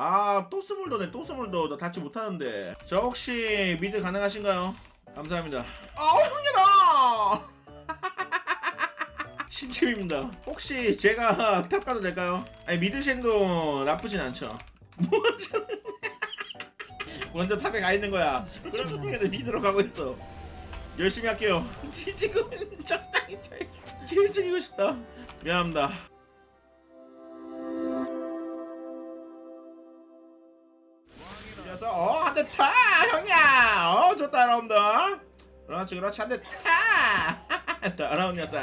아, 또 스물도네, 또 스물도. 나 닿지 못하는데. 저 혹시 미드 가능하신가요? 감사합니다. 아, 형님아! 신침입니다. 혹시 제가 탑 가도 될까요? 아니, 미드 쉔도 나쁘진 않죠. 먼저 탑에 가 있는 거야. 그래서 형님들 미드로 가고 있어. 열심히 할게요. 지지금은 적당히 잘길 즐기고 싶다. 미안합니다. 이어서 어 한 대 타 형이야. 어 좋다 여러분들. 그렇지 그렇지. 한 대타. 더러운 녀석.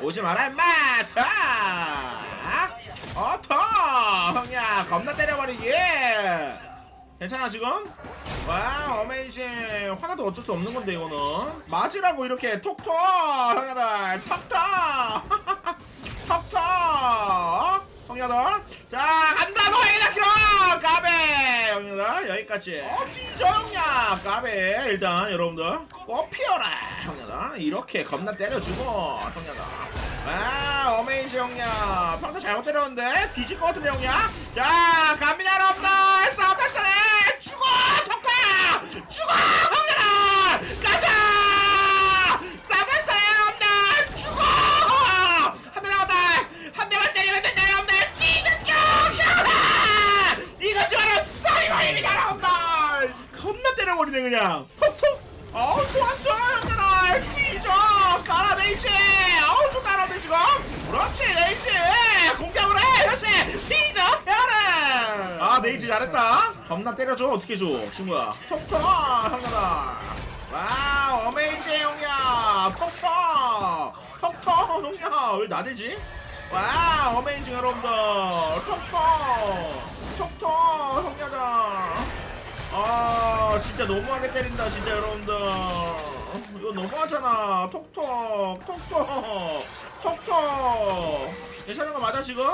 오지 마라 임마. 타어터 형이야. 겁나 때려버리기. 괜찮아 지금? 와 어메이징. 화나도 어쩔 수 없는 건데 이거는. 맞으라고 이렇게 톡톡 형이들. 톡톡 톡톡 어? 형이들. 자 간다 너희 이렇게로 까베 형이들 여기까지. 어 진짜 형이야. 까베 일단 여러분들. 꼭 피어라 형이들 이렇게 겁나 때려주고 형이들 아 어메이징 형이야 평소 잘못 때렸는데 뒤질 것 같은데 형이야 자 갑니다 여러분들 그렇지 레이지. 공격을 해. 다시 찢어 야래 아 레이지 잘했다. 겁나 때려줘. 어떻게 줘 친구야? 톡톡 형들아. 와 어메이징 형이야. 톡톡 톡톡 형이야. 왜 나대지? 와 어메이징 여러분들. 톡톡 톡톡 형야다. 아 진짜 너무하게 때린다 진짜 여러분들. 이거 너무하잖아. 톡톡 톡톡 톡톡 괜찮은 거 맞아 지금?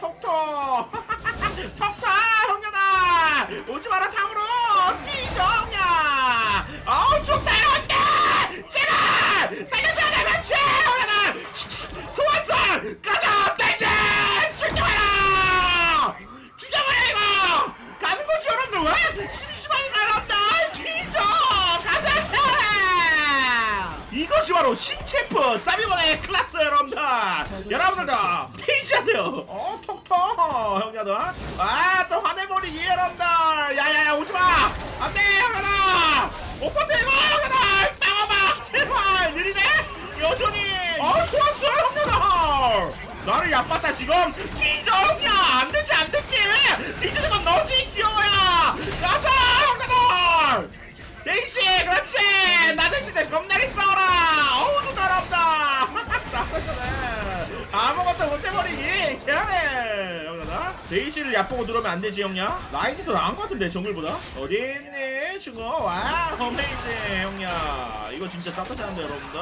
톡톡 톡톡 형야다. 오지 마라 탕으로 뛰죠 형야 아우 좋다 여러분들 제발 살려줘 내가 제 형야다 소환설 가자 땡지 죽여봐라 죽여버려 이거 가는 거지 여러분들 왜 심심하니까 여러분들 뒤져 가자 이것이 바로 신체프 사비번의 클래스 여러분들. 여러분들 다 페이지하세요. 어 톡톡 형님들. 아또 화내버리기 여러분들. 야야야 오지마. 안돼 형님들. 오빠 대고 형님들. 땅어봐. 제발 느리네. 여전히 어 좋았어 형님들. 나를 얕봤다 지금. 뒤져 형이야. 안되지 안되지. 뒤지는 건 너지 귀여워야 가자 데이시 그렇지. 나 대신에 겁나게 싸워라. 어우 좀 잘한다. 싸우네 아무것도 못해버리기. 개하네 형나 데이시를 얕보고 누르면 안 되지 형냐 라인이 더 나은 것 같은데 정글보다? 어디있니? 친구 와 어메이징 형냐 이거 진짜 싸다 잘한다 여러분들.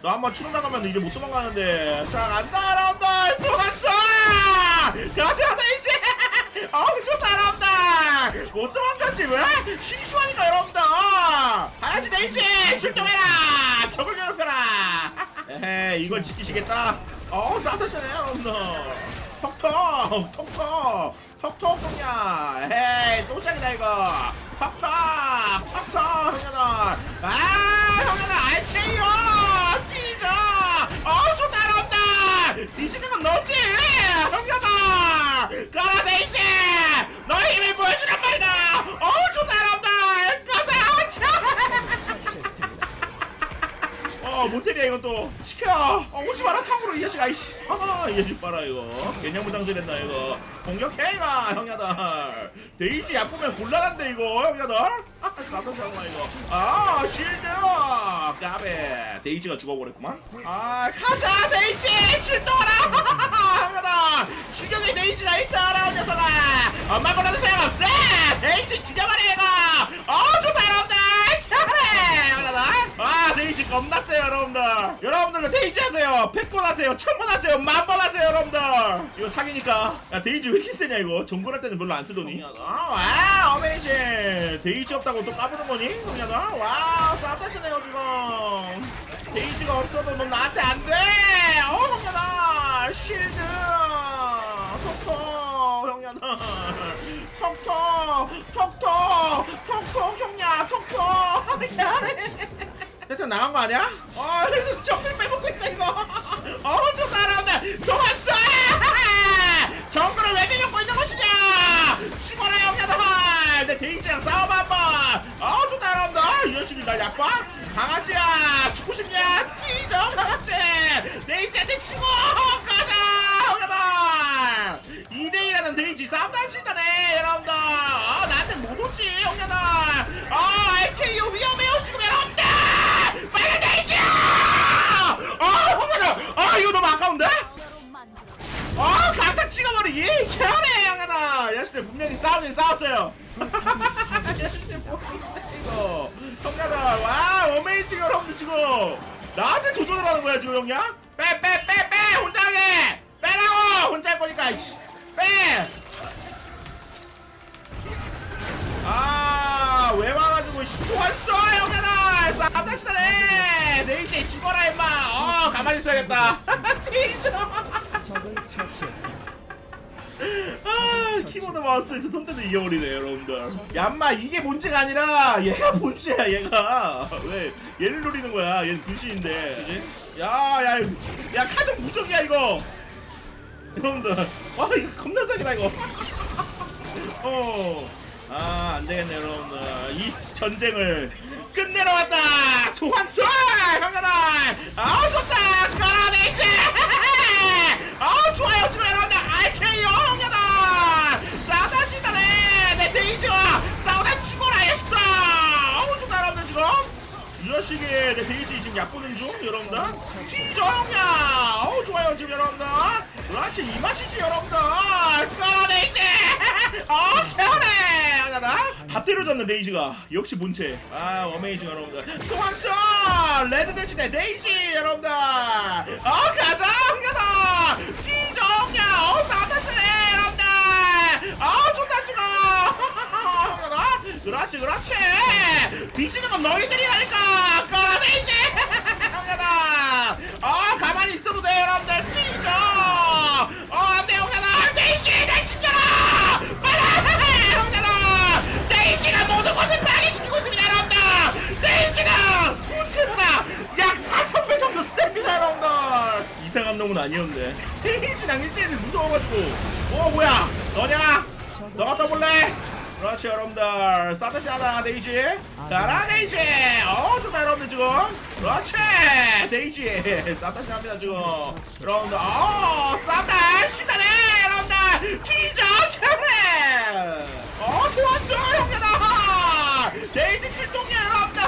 너 한번 나가면 이제 못 도망가는데. 자 간다 여러분들. 소환사! 가자 데이시! 어우 좋다 여러분들 못 도망가지 왜? 심심하니까 여러분들. 가야지 데이지 출동해라! 적을 괴롭혀라! 에헤 이걸 지키시겠다. 어우 싸우셨네 여러분들. 톡톡 톡톡 톡톡 형이야 에헤이 또 시작이다 이거. 톡톡 톡톡 형님들 아 형님들 알게요 찢어 어우 좋다 여러분들 뒤지는 건 너지 형님들 가라 데이지 너의 힘을 보여주란 말이다 어우 좋다 여러분들 가자 어 못해리야 이것도 시켜. 어 오지 마라 탕으로 이 자식 아이씨. 아이 자식 봐라 이거. 개념 무장질했나 이거. 공격해 이가 형야들 데이지 약보면 곤란한데 이거 형야들 아 잠깐만 이거. 아 실드 까베. 데이지가 죽어버렸구만. 아 가자 데이지! 출동하라! 형야들 추격의 데이지가 있다라 녀석아. 엄마 거라도 소용없어! 데이지 죽여버려 이거. 어 좋다 겁났어요 여러분들. 여러분들도 데이지 하세요. 100번 하세요. 1000번 하세요. 만번 하세요 여러분들. 이거 사기니까. 야 데이지 왜 이렇게 세냐 이거? 정글할 때는 별로 안 쓰더니. 어, 와 어메이징. 데이지 없다고 또 까부는 거니? 그냥아 와우 싸움다시 네요 지금. 데이지가 없어도 넌 나한테 안돼! 어 형년아! 실드! 톡톡 형년아. 톡톡 톡톡 톡톡 형냐 톡톡. 야 턴 나간 거 아니야? 어 그래서 정글 빼먹고 있다 이거. 어 좋다 여러분들 소환수 정글을 왜 빼먹고 있는 것이냐? 치거라 형제들 내 데이지랑 싸움 한번! 어 좋다 여러분들 이 자식이 나 약봐? 강아지야 죽고 싶냐? 뛰죠 강아지! 데이지한테 죽어 가자 형제들! 2대2라는 데이지 싸움도 안 친다네 여러분들 찍어버리기 개하네 형아나 야시들 분명히 싸우긴 싸웠어요. 야시들 뭐인데 이거? 형아나 와 어메이징 여러분들 지금 나한테 도전을 하는 거야 지금 형냐? 빼빼 빼 빼 혼자 하게. 빼라고 혼자 할 거니까 이씨. 빼. 아, 왜 와가지고 소환써 형제들 쌈다시다네 내 이제 죽어라 임마. 어 가만히 있어야겠다. 뒤져 키보드 마우스에서 손대도 이겨버리네 여러분들. 얌마 이게 문제가 아니라 얘가 문제야 얘가. 왜 얘를 노리는 거야? 얘는 불신인데. 야야야 야, 카정 무적이야 이거. 여러분들. 와 이거 겁나 사기다 이거. 어아 안되겠네 여러분들. 이 전쟁을 끝내러 왔다. 소환수 형제들 아 좋다. 가라네이지 아 좋아요 좋아요 여러분들. 알케요 형제들 싸우다 시다네 내 데 이지와 싸우다 치고라 예스다 어우 좋다 여러분들 지금? 이 자식이 내 데이지 지금 약보는 중 여러분들. 형야! 어우 좋아요 지금 여러분들. 그렇지 이 맛이지 여러분들. 가라네이지 어 개하네 형제들 다 때려졌네 데이지가. 역시 본체. 아 어메이징 여러분들. 소환수 레드 대신에 데이지 여러분들. 어 가자 형제들 튀죠 형야 어 싸다시네 여러분들 어 좋다 지금 형제들 그렇지 그렇지 뒤지는 건 너희들이라니까 끌어내지 형제들 어 가만히 있어도 돼 여러분들 튀죠 어 안돼 형제들 데이지 날 챙겨라 빨리 형제들 데이지가 모든 것을 파괴시키고 있습니다 여러분들 데이지가 본체보다 약 4,000배 정도 셉니다 여러분들 이상한 놈은 아니었네 데이지랑 1대1이 무서워가지고. 어 뭐야? 너냐? 너가 떠볼래? 그렇지 여러분들. 하나 데이지. 가라 데이지. 어 좋다 여러분들 지금. 그렇지 데이지. 사타시 합니다 지금. 여러분들 어 사타 시다네 여러분들. 뒤져 캐레 어 소환수 형제다 데이지 출동이야 여러분들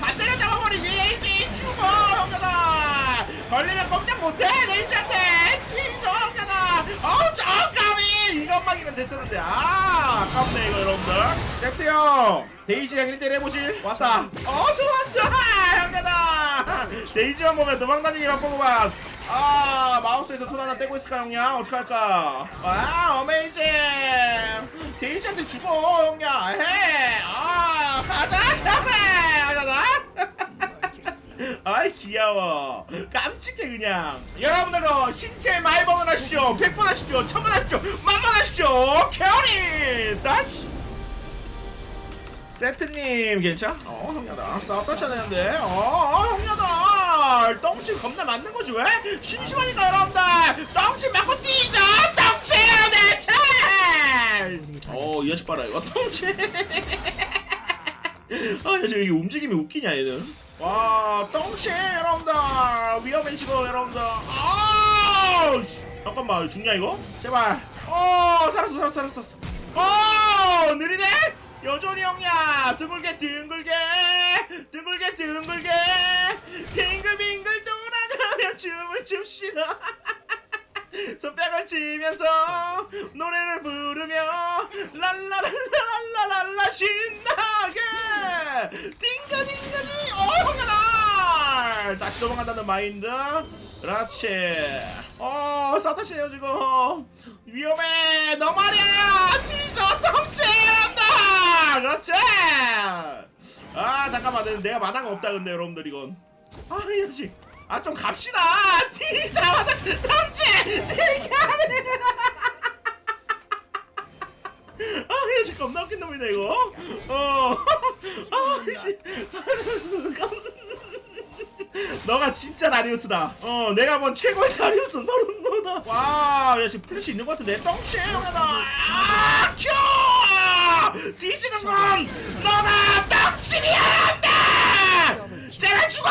반대로 잡아버린 데이지 죽어 형제다 걸리면 꼼짝 못해 뒤져 형제다. 어저 까비 이것만이면 됐었는데. 아 아깝네 이거 여러분들. 세트 형 데이지랑 1대1 해보실? 왔다. 어 소환수 형제다. 데이지만 보면 도망다니기만 보고만 아 마우스에서 손 하나 떼고 있을까 형냐 어떡할까? 아 어메이징! 데이지한테 죽어 형냐 해아 가자 하잖아 아이 귀여워. 깜찍해 그냥. 여러분들도 신체 말벌을 하십시오. 백번 하십시오. 천번 하십시오. 만번 하십시오. 캐리! 다시! 세트님 괜찮? 어 형냐다. 싸웠다 차는데. 어, 어 형냐다. 똥침 겁나 맞는 거지 왜? 심심하니까 여러분들. 똥침 맞고 뛰자 똥침 내캐 어이 자식 봐라 이거. 똥침 아, 야, 지금 이게 움직임이 웃기냐, 얘는? 와, 똥씨, 여러분들! 위험해지고, 여러분들! 아! 잠깐만, 죽냐, 이거? 제발! 어, 살았어, 살았어, 살았어! 어, 느리네? 여전히 형야! 둥글게, 둥글게! 둥글게, 둥글게! 빙글빙글 돌아가며 춤을 춥시다! 손뼉을 치면서 노래를 부르며 랄라랄라랄라랄라 신나게 띵가띵가띵 어 형아날! 다시 도망간다는 마인드. 그렇지. 어 사타시네요 지금. 위험해. 너 말이야. 뒤져 덩치한다. 그렇지. 아 잠깐만. 내- 내가 만화가 없다 근데 여러분들 이건. 아이 자식 아 좀 갑시다. 팀 잡아서 삼재 대결해 아 진짜 겁나 웃긴 놈이네 이거. 어아 너가 진짜 다리우스다. 어 내가 본 최고의 다리우스 바로 너다. 와야 지금 플래시 있는 것 같은데. 똥채우다. 아, 뒤지는 건 너나 똥침이 안다. 제가 죽어!